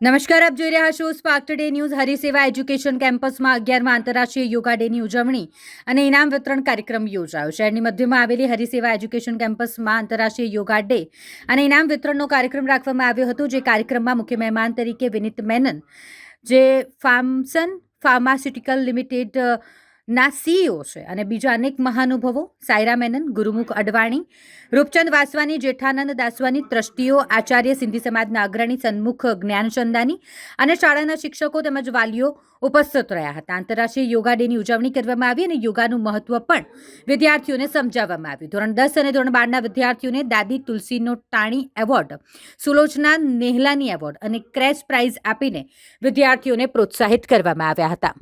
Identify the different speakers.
Speaker 1: નમસ્કાર, આપ જોઈ રહ્યા છો Spark Today News Hariseva education કેમ્પસમાં અગિયારમાં આંતરરાષ્ટ્રીય યોગા ડેની ઉજવણી અને ઇનામ વિતરણ કાર્યક્રમ યોજાયો શહેરની મધ્યમાં આવેલી હરિસેવા એજ્યુકેશન કેમ્પસમાં આંતરરાષ્ટ્રીય યોગા ડે અને ઇનામ વિતરણનો કાર્યક્રમ રાખવામાં આવ્યો હતો, જે કાર્યક્રમમાં મુખ્ય મહેમાન તરીકે વિનિત મેનન, જે ફાર્મસન ફાર્માસ્યુટિકલ લિમિટેડ ના સીઈઓ છે. અને બીજા અનેક મહાનુભવો, સાયરા મેનન, ગુરુમુખ અડવાણી, રૂપચંદ વાસવાની, જેઠાનંદ દાસવાની ટ્રસ્ટીઓ આચાર્ય સિંધી સમાજના અગ્રણી, સન્મુખ જ્ઞાનચંદાની અને શાળાના શિક્ષકો તેમજ વાલીઓ ઉપસ્થિત રહ્યા હતા. આંતરરાષ્ટ્રીય યોગા ડેની ઉજવણી કરવામાં આવી અને યોગાનું મહત્વ પણ વિદ્યાર્થીઓને સમજાવવામાં આવ્યું. ધોરણ દસ અને ધોરણ બારના વિદ્યાર્થીઓને દાદી તુલસીનો ટાણી એવોર્ડ, સુલોચના નેહલાની એવોર્ડ અને ક્રેશ પ્રાઇઝ આપીને વિદ્યાર્થીઓને પ્રોત્સાહિત કરવામાં આવ્યા હતા.